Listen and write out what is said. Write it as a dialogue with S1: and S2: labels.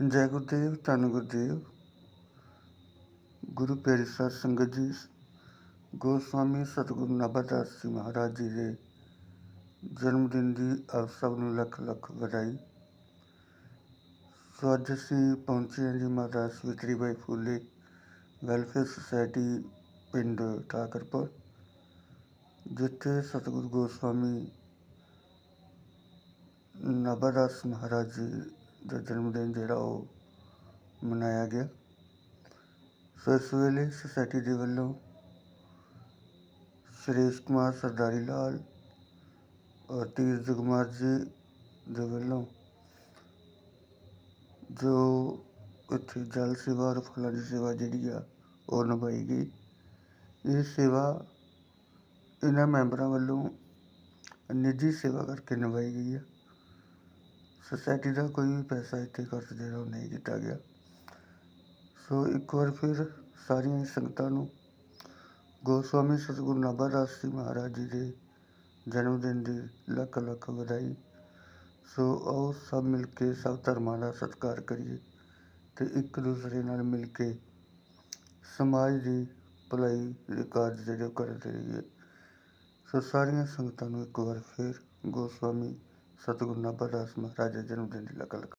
S1: ਜੈ ਗੁਰਦੇਵ, ਧੰਨ ਗੁਰਦੇਵ। ਗੁਰੂ ਪਿਆਰੀ ਸਾਧ ਸੰਗਤ ਜੀ, ਗੋਸਵਾਮੀ ਸਤਿਗੁਰੂ ਨਾਭਾਦਾਸ ਜੀ ਮਹਾਰਾਜ ਜੀ ਦੇ ਜਨਮ ਦਿਨ ਦੀ ਆਪ ਸਭ ਨੂੰ ਲੱਖ ਲੱਖ ਵਧਾਈ। ਸੋ ਅੱਜ ਅਸੀਂ ਪਹੁੰਚੇ ਹਾਂ ਜੀ ਮਾਤਾ ਸਵਿਤਰੀ ਬਾਈ ਫੂਲੇ ਵੈਲਫੇਅਰ ਸੁਸਾਇਟੀ ਪਿੰਡ ਠਾਕਰਪੁਰ, ਜਿੱਥੇ ਸਤਿਗੁਰੂ ਗੋਸਵਾਮੀ ਨਾਭਾਦਾਸ ਮਹਾਰਾਜ ਜੀ ਦਾ ਜਨਮ ਦਿਨ ਜਿਹੜਾ ਉਹ ਮਨਾਇਆ ਗਿਆ। ਸੋ ਇਸ ਵੇਲੇ ਸੁਸਾਇਟੀ ਦੇ ਵੱਲੋਂ ਸੁਰੇਸ਼ ਕੁਮਾਰ, ਸਰਦਾਰੀ ਲਾਲ ਔਰ ਤੀਰਥ ਕੁਮਾਰ ਜੀ ਦੇ ਵੱਲੋਂ ਜੋ ਇੱਥੇ ਜਲ ਸੇਵਾ ਔਰ ਫਲਾਂ ਦੀ ਸੇਵਾ ਜਿਹੜੀ ਆ, ਉਹ ਨਿਭਾਈ ਗਈ। ਇਹ ਸੇਵਾ ਇਹਨਾਂ ਮੈਂਬਰਾਂ ਵੱਲੋਂ ਨਿੱਜੀ ਸੇਵਾ ਕਰਕੇ ਨਿਭਾਈ ਗਈ ਹੈ ਸੋਸਾਇਟੀ ਦਾ ਕੋਈ ਵੀ ਪੈਸਾ ਇੱਥੇ ਖਰਚ ਜਿਹੜਾ ਉਹ ਨਹੀਂ ਕੀਤਾ ਗਿਆ। ਸੋ ਇੱਕ ਵਾਰ ਫਿਰ ਸਾਰੀਆਂ ਸੰਗਤਾਂ ਨੂੰ ਗੋਸਵਾਮੀ ਸਤਿਗੁਰੂ ਨਾਭਾਦਾਸ ਜੀ ਮਹਾਰਾਜ ਜੀ ਦੇ ਜਨਮ ਦਿਨ ਦੀ ਲੱਖ ਲੱਖ ਵਧਾਈ। ਸੋ ਆਓ ਸਭ ਮਿਲ ਕੇ ਸਭ ਧਰਮਾਂ ਦਾ ਸਤਿਕਾਰ ਕਰੀਏ ਤੇ ਇੱਕ ਦੂਸਰੇ ਨਾਲ ਮਿਲ ਕੇ ਸਮਾਜ ਦੀ ਭਲਾਈ ਦੇ ਕਾਰਜ ਜਿਹੜੇ ਉਹ ਕਰਦੇ ਰਹੀਏ। ਸੋ ਸਾਰੀਆਂ ਸੰਗਤਾਂ ਨੂੰ ਇੱਕ ਵਾਰ ਫਿਰ ਗੋਸਵਾਮੀ ਸਤਿਗੁਰੂ ਨਾਭਾਦਾਸ ਮਹਾਰਾਜ ਦੇ ਜਨਮ ਦਿਨ ਦੀ ਲੱਖ ਲੱਖ